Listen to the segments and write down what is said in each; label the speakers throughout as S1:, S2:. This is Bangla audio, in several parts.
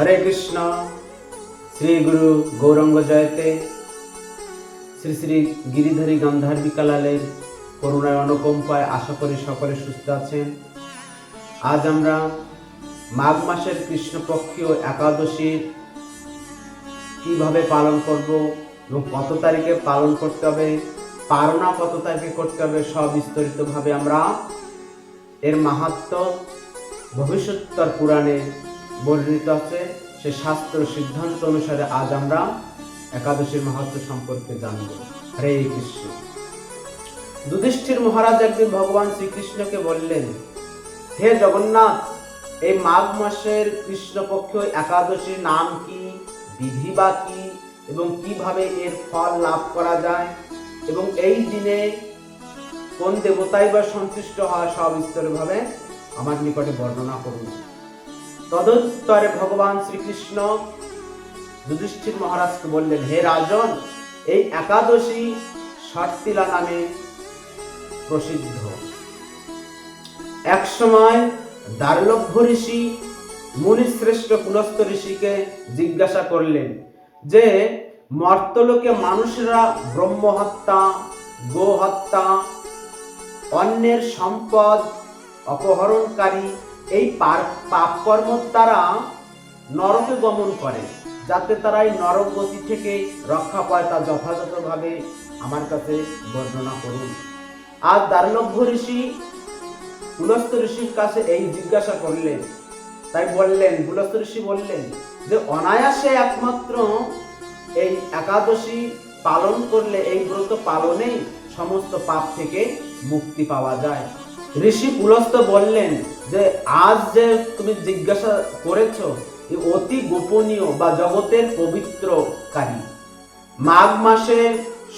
S1: হরে কৃষ্ণ, শ্রী গুরু গৌরঙ্গ জয়তে, শ্রী শ্রী গিরিধারী গান্ধার্বিকালালের করুণায় অনুকম্পায় আশা করি সকলে সুস্থ আছেন। আজ আমরা মাঘ মাসের কৃষ্ণপক্ষীয় একাদশীর কীভাবে পালন করব, এবং কত তারিখে পালন করতে হবে পারনা কত তারিখে করতে হবে, সব বিস্তারিতভাবে আমরা এর মাহাত্ম ভবিষ্যত্তর পুরাণে বর্ণিত আছে, সে শাস্ত্র সিদ্ধান্ত অনুসারে আজ আমরা একাদশীর মাহাত্ম সম্পর্কে জানব। হরে কৃষ্ণ। যুধিষ্ঠির মহারাজ একদিন ভগবান শ্রীকৃষ্ণকে বললেন, হে জগন্নাথ, এই মাঘ মাসের কৃষ্ণপক্ষ একাদশীর নাম কি, বিধি বা কি, এবং কীভাবে এর ফল লাভ করা যায়, এবং এই দিনে কোন দেবতাই বা সন্তুষ্ট হয় সব ভাবে আমার নিকটে বর্ণনা করুন। তদুত্তরে ভগবান শ্রীকৃষ্ণ যুধিষ্ঠির মহারাজকে বললেন, হে রাজন, এই একাদশী ষটতিলা নামে প্রসিদ্ধ। এক সময় দার্লভ্য ঋষি, মুনিশ্রেষ্ঠ পুলস্ত ঋষিকে জিজ্ঞাসা করলেন যে, মর্তলোকে মানুষরা ব্রহ্মহত্যা, গোহত্যা, অন্যের সম্পদ অপহরণকারী এই পাপ কর্ম দ্বারা নরকে গমন করে, যাতে তারা এই নরক গতি থেকে রক্ষা পায় তা যথাযথভাবে আমার কাছে বর্ণনা করুন। আর দারলভ্য ঋষি পুলস্ত ঋষির কাছে এই জিজ্ঞাসা করলেন। তাই বললেন পুলস্ত ঋষি বললেন যে, অনায়াসে একমাত্র এই একাদশী পালন করলে এই ব্রত পালনেই সমস্ত পাপ থেকে মুক্তি পাওয়া যায়। ঋষি পুলস্ত বললেন যে, আজ যে তুমি জিজ্ঞাসা করেছ অতি গোপনীয় বা জগতের পবিত্রকারী মাঘ মাসে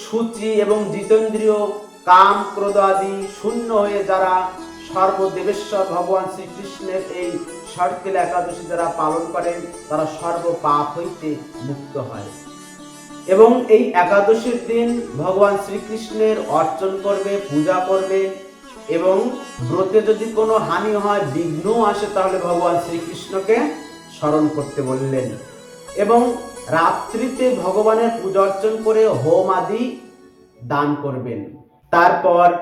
S1: সূচি এবং জিতেন্দ্রীয় কাম ক্রোধ আদি শূন্য হয়ে যারা সর্বদেবেশ্বর ভগবান শ্রীকৃষ্ণের এই ষটকিল একাদশী যারা পালন করেন, তারা সর্ব পাপ হইতে মুক্ত হয়। এবং এই একাদশীর দিন ভগবান শ্রীকৃষ্ণের অর্চন করবে, পূজা করবে এবং ব্রতে যদি কোনো হানি হয় বিঘ্ন আসে, তাহলে ভগবান শ্রীকৃষ্ণকে স্মরণ করতে বললেন। এবং রাত্রিতে ভগবানের পূজা অর্চন করে হোম আদি দান করবেন। তারপর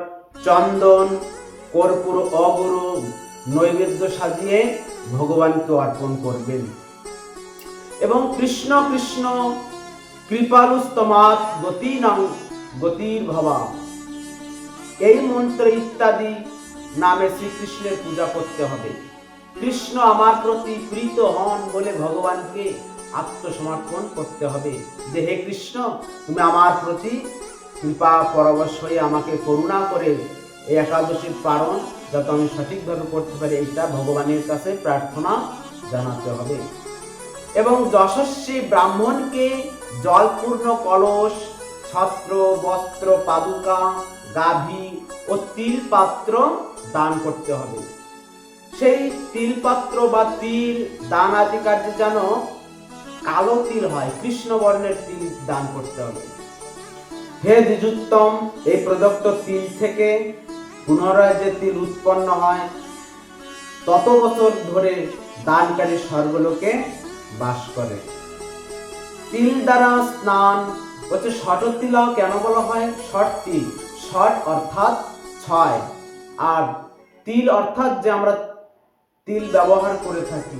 S1: চন্দন, কর্পূর, অগুরু নৈবেদ্য সাজিয়ে ভগবানকে অর্পণ করবেন। এবং কৃষ্ণ কৃষ্ণ কৃপালুস্তমাত গতি নাম গতির ভবা এই মন্ত্র ইত্যাদি নামে শ্রীকৃষ্ণের পূজা করতে হবে। কৃষ্ণ আমার প্রতি প্রীত হন বলে ভগবানকে আত্মসমর্পণ করতে হবে। যে হে কৃষ্ণ, তুমি আমার প্রতি কৃপা, পরবশ হয়ে আমাকে করুণা করে এই একাদশীর পালন যাতে আমি সঠিকভাবে করতে পারি, এইটা ভগবানের কাছে প্রার্থনা জানাতে হবে। এবং যশস্বী ব্রাহ্মণকে জলপূর্ণ কলস, ছত্র, বস্ত্র, পাদুকা গাভী ও তিল পাত্র দান করতে হবে। সেই তিল পাত্র বা তিল দান আদি কার্যে যেন কালো তিল হয় কৃষ্ণ বর্ণের তিল দান করতে হবে। হে দ্বিজুত্তম, এই প্রদত্ত তিল থেকে পুনরায় যে তিল উৎপন্ন হয়, তত বছর ধরে দানকারী স্বর্গলোকে বাস করে। তিল দ্বারা স্নান হচ্ছে ষট তিলাও কেন বলা হয়? ষট তিল। ষট অর্থাৎ ছয়। আর তিল অর্থাৎ যে আমরা তিল ব্যবহার করে থাকি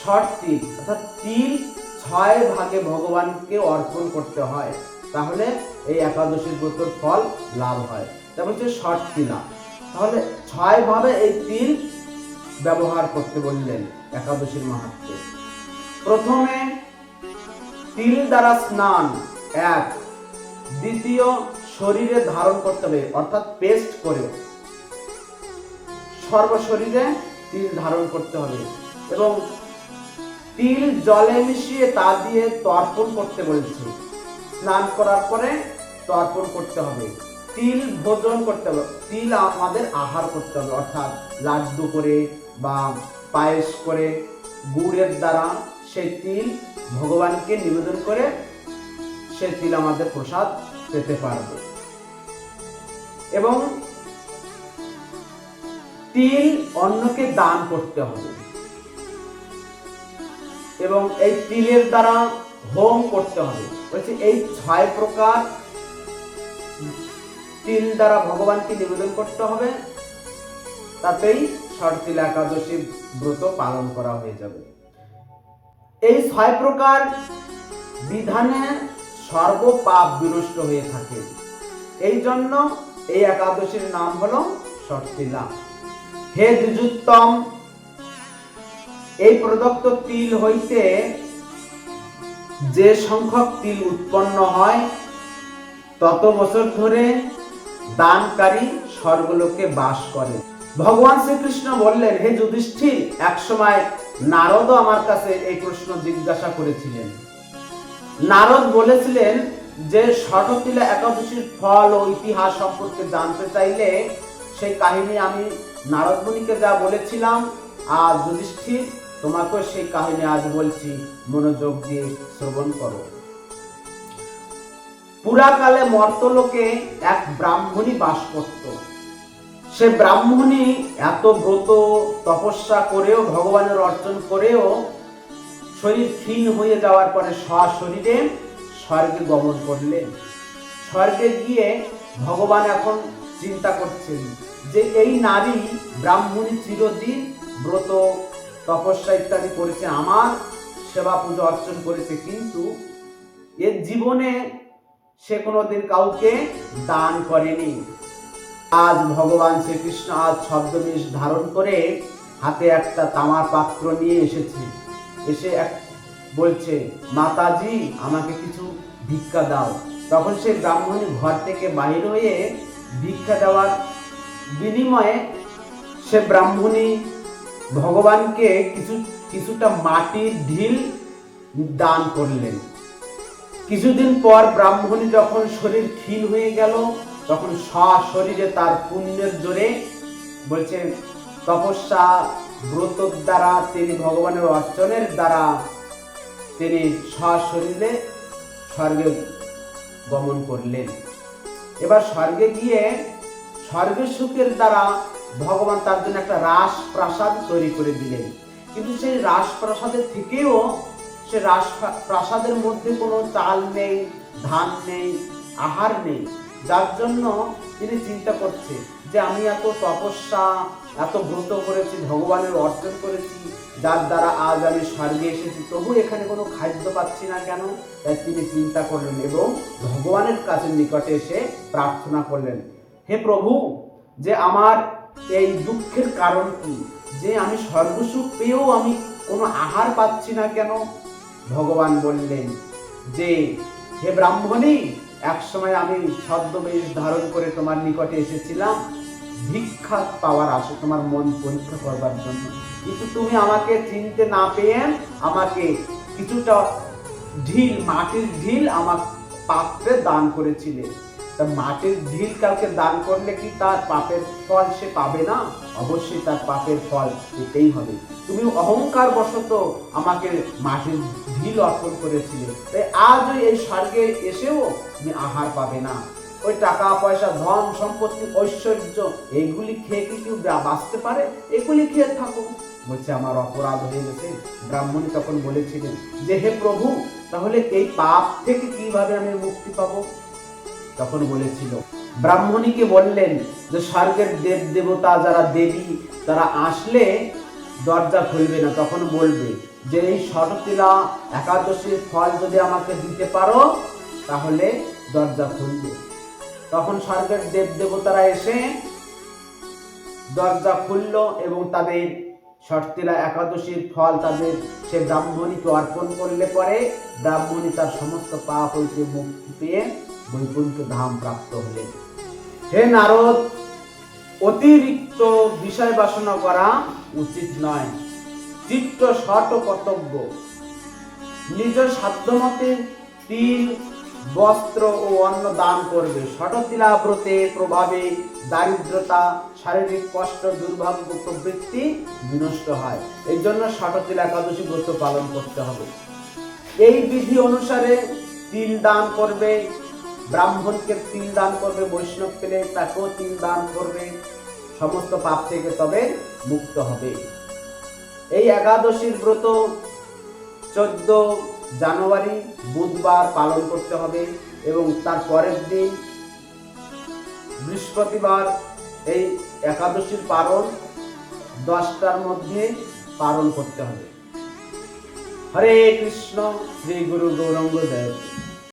S1: ষট তিল, অর্থাৎ তিল ছয় ভাগে ভগবানকে অর্পণ করতে হয়, তাহলে এই একাদশীর ব্রতর ফল লাভ হয়। তারপর হচ্ছে ষট তিলা। তাহলে ছয় ভাবে এই তিল ব্যবহার করতে বললেন একাদশীর মাহাত্মে প্রথমে তিল দ্বারা স্নান, এক। দ্বিতীয় শরীরে ধারণ করতে হবে, অর্থাৎ পেস্ট করে সর্বশরীরে তিল ধারণ করতে হবে এবং তিল জলে মিশিয়ে তা দিয়ে তর্পণ করতে বলছে। স্নান করার পরে তর্পণ করতে হবে। তিল ভোজন করতে হবে, তিল আমাদের আহার করতে হবে, অর্থাৎ লাড্ডু করে বা পায়েস করে। গুড়ের দ্বারা সেই তিল ভগবানকে নিবেদন করে সেই তিল আমাদের প্রসাদ পেতে পারবে। এবং তিল অন্যকে দান করতে হবে। এবং এই তিলের দ্বারা হোম করতে হবে। বলছে, এই ছয় প্রকার তিল দ্বারা ভগবানকে নিবেদন করতে হবে। তাতেই শর্তিল একাদশী ব্রত পালন করা হয়ে যাবে। এই ছয় প্রকার বিধানে সর্ব পাপ বিনষ্ট হয়ে থাকে। এই জন্য এই একাদশীর নাম হলো শর্তিলা হে দ্বিজুত্তম, এই প্রদত্ত তিল হইতে যে সংখ্যক তিল উৎপন্ন হয়, তত বছর ধরে দানকারী স্বর্গলোকে বাস করে। ভগবান শ্রীকৃষ্ণ বললেন, হে যুধিষ্ঠির এক সময় নারদও আমার কাছে এই প্রশ্ন জিজ্ঞাসা করেছিলেন। নারদ বলেছিলেন যে ষটতিলা একাদশীর ফল ও ইতিহাস সম্পর্কে জানতে চাইলে সেই কাহিনী আমি নারদ মুনিকে যা বলেছিলাম আর যুধিষ্ঠির, তোমাকেও সেই কাহিনী আজ বলছি। মনোযোগ দিয়ে শ্রবণ করো। পুরাকালে মর্তলোকে এক ব্রাহ্মণী বাস করত। সে ব্রাহ্মণী এত ব্রত, তপস্যা করেও, ভগবানের অর্জন করেও শরীর ক্ষীণ হয়ে যাওয়ার পরে সশরীরে স্বর্গে গমন করলেন। স্বর্গে গিয়ে ভগবান এখন চিন্তা করছেন যে এই নারী ব্রাহ্মণী চিরদিন ব্রত, তপস্যা ইত্যাদি করেছে, আমার সেবা পুজো অর্চন করেছে, কিন্তু এর জীবনে সে কোনোদিন কাউকে দান করেনি। আজ ভগবান শ্রীকৃষ্ণ আজ ছদ্মবেশ ধারণ করে হাতে একটা তামার পাত্র নিয়ে এসেছে। এসে এক বলছে, মাতাজি, আমাকে কিছু ভিক্ষা দাও। তখন সে ব্রাহ্মণী ঘর থেকে বাহির হয়ে ভিক্ষা দেওয়ার বিনিময়ে সে ব্রাহ্মণী ভগবানকে কিছু, কিছুটা মাটির ঢিল দান করলেন। কিছুদিন পর ব্রাহ্মণী যখন শরীর ক্ষীণ হয়ে গেল, তখন শরীরে তার পুণ্যের জোরে বলছে, তপস্যা ব্রত দ্বারা তিনি ভগবানের অর্চনের দ্বারা তিনি শরীরে স্বর্গে গমন করলেন। এবার স্বর্গে গিয়ে স্বর্গের সুখের দ্বারা ভগবান তার জন্য একটা রাস প্রাসাদ তৈরি করে দিলেন। কিন্তু সেই রাস প্রাসাদের থেকেও সে রাস প্রাসাদের মধ্যে কোনো চাল নেই, ধান নেই, আহার নেই। যার জন্য তিনি চিন্তা করছে যে আমি এত তপস্যা, এত ব্রত করেছি, ভগবানের অর্জন করেছি, যার দ্বারা আজ আমি স্বর্গে এসেছি, তবু এখানে কোনো খাদ্য পাচ্ছি না কেন? তাই তিনি চিন্তা করলেন এবং ভগবানের কাছে নিকটে এসে প্রার্থনা করলেন, হে প্রভু, যে আমার এই দুঃখের কারণ কি? যে আমি সর্বসুখ পেয়েও আমি কোনো আহার পাচ্ছি না কেন? ভগবান বললেন, যে, হে ব্রাহ্মণী এক সময় আমি ছদ্মবেশ ধারণ করে তোমার নিকটে এসেছিলাম ভিক্ষা পাওয়ার আশা তোমার মন পরীক্ষা করবার জন্য। কিন্তু তুমি আমাকে চিনতে না পেয়ে আমাকে কিছুটা ঢিল, মাটির ঢিল আমার পাত্রে দান করেছিলে। তা মাটির ঢিল কাউকে দান করলে কি তার পাপের ফল সে পাবে না? অবশ্যই তার পাপের ফল পেতেই হবে। তুমি অহংকার বশত আমাকে মাটির ঢিল অর্পণ করেছিলে। তাই আজ এই স্বর্গে এসেও তুমি আহার পাবে না। ওই টাকা, পয়সা, ধন, সম্পত্তি, ঐশ্বর্য এইগুলি খেয়ে কি কেউ বাঁচতে পারে? এগুলি খেয়ে থাকো বলছে, আমার অপরাধ হয়ে গেছে। ব্রাহ্মণী তখন বলেছিলেন যে, হে প্রভু, তাহলে এই পাপ থেকে কীভাবে আমি মুক্তি পাবো? তখন বলেছিল, ব্রাহ্মণীকে বললেন যে, স্বর্গের দেব দেবতা যারা দেবী, তারা আসলে দরজা খুলবে না। তখন বলবে যে, এই শরতিলা একাদশীর ফল যদি আমাকে দিতে পারো, তাহলে দরজা খুলবে। তখন স্বর্গের দেব দেবতারা এসে দরজা খুললো এবং তাদের শর্তিলা একাদশীর ফল তাদের, সে ব্রাহ্মণীকে অর্পণ করলে পরে ব্রাহ্মণী তার সমস্ত পাপ হইতে মুক্তি পেয়ে বৈকুণ্ঠ ধাম প্রাপ্ত হলেন হে নারদ, অতিরিক্ত বিষয় বাসনা করা উচিত নয়। চিত্ত শট কর্তব্য। নিজের সাধ্যমতে তিল বস্ত্র ও অন্ন দান করবে। ষটতিলা ব্রতে প্রভাবে দারিদ্রতা, শারীরিক কষ্ট, দুর্ভাগ্য প্রবৃত্তি বিনষ্ট হয়। এই জন্য ষটতিলা একাদশী ব্রত পালন করতে হবে। এই বিধি অনুসারে তিল দান করবে, ব্রাহ্মণকে তিল দান করবে বৈষ্ণব পেলে তাকেও তিল দান করবে। সমস্ত পাপ থেকে তবে মুক্ত হবে। এই একাদশীর ব্রত চোদ্দ জানুয়ারি, বুধবার পালন করতে হবে এবং তার পরের দিন বৃহস্পতিবার এই একাদশীর পালন দশটার মধ্যে পালন করতে হবে। হরে কৃষ্ণ, শ্রী গুরু গৌরাঙ্গ দেব।